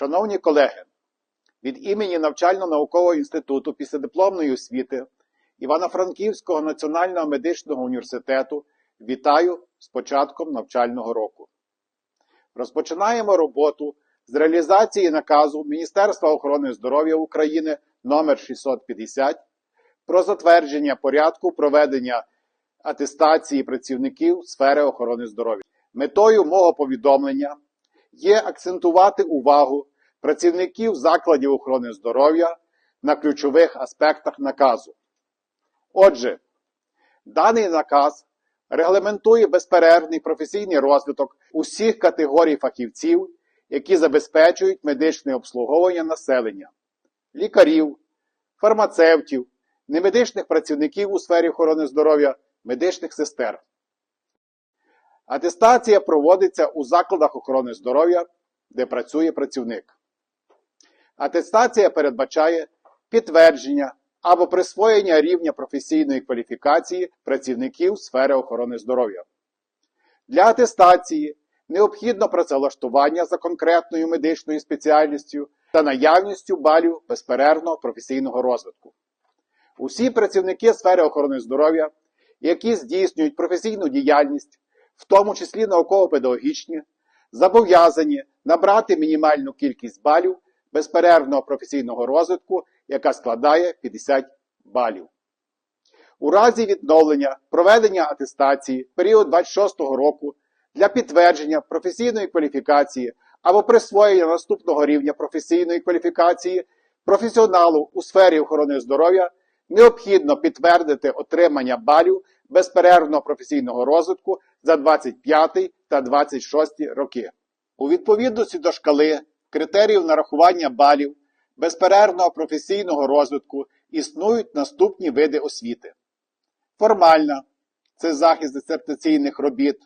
Шановні колеги, від імені Навчально-наукового інституту післядипломної освіти Івано-Франківського національного медичного університету вітаю з початком навчального року. Розпочинаємо роботу з реалізації наказу Міністерства охорони здоров'я України номер 650 про затвердження порядку проведення атестації працівників сфери охорони здоров'я. Метою мого повідомлення є акцентувати увагу працівників закладів охорони здоров'я на ключових аспектах наказу. Отже, даний наказ регламентує безперервний професійний розвиток усіх категорій фахівців, які забезпечують медичне обслуговування населення, лікарів, фармацевтів, немедичних працівників у сфері охорони здоров'я, медичних сестер. Атестація проводиться у закладах охорони здоров'я, де працює працівник. Атестація передбачає підтвердження або присвоєння рівня професійної кваліфікації працівників сфери охорони здоров'я. Для атестації необхідно працевлаштування за конкретною медичною спеціальністю та наявністю балів безперервного професійного розвитку. Усі працівники сфери охорони здоров'я, які здійснюють професійну діяльність, в тому числі науково-педагогічні, зобов'язані набрати мінімальну кількість балів безперервного професійного розвитку, яка складає 50 балів. У разі відновлення проведення атестації період 26 року для підтвердження професійної кваліфікації або присвоєння наступного рівня професійної кваліфікації професіоналу у сфері охорони здоров'я необхідно підтвердити отримання балів безперервного професійного розвитку за 25 та 26 роки. У відповідності до шкали критеріїв нарахування балів безперервного професійного розвитку існують наступні види освіти. Формальна це захист дисертаційних робіт.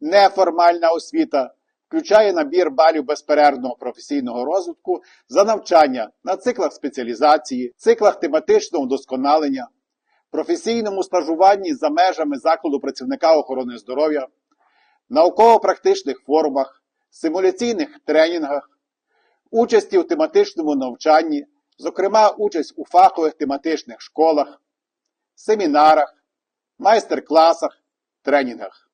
Неформальна освіта включає набір балів безперервного професійного розвитку за навчання на циклах спеціалізації, циклах тематичного вдосконалення, професійному стажуванні за межами закладу працівника охорони здоров'я, науково-практичних форумах, симуляційних тренінгах, участі в тематичному навчанні, зокрема участь у фахових тематичних школах, семінарах, майстер-класах, тренінгах.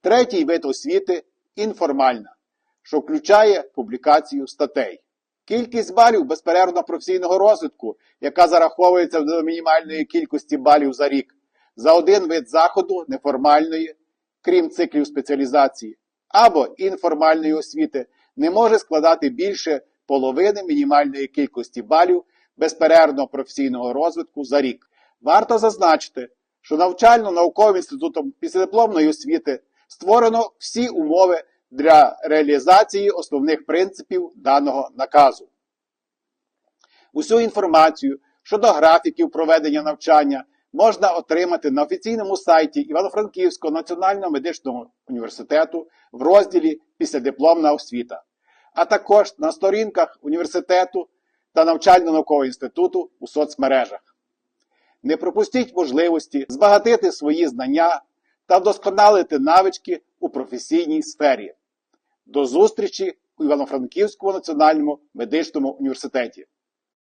Третій вид освіти інформальна, що включає публікацію статей. Кількість балів безперервно професійного розвитку, яка зараховується до мінімальної кількості балів за рік, за один вид заходу неформальної, крім циклів спеціалізації, або інформальної освіти, не може складати більше половини мінімальної кількості балів безперервного професійного розвитку за рік. Варто зазначити, що навчально-науковим інститутом післядипломної освіти створено всі умови для реалізації основних принципів даного наказу. Усю інформацію щодо графіків проведення навчання можна отримати на офіційному сайті Івано-Франківського національного медичного університету в розділі Післядипломна освіта, а також на сторінках університету та навчально-наукового інституту у соцмережах. Не пропустіть можливості збагатити свої знання та вдосконалити навички у професійній сфері. До зустрічі у Івано-Франківському національному медичному університеті.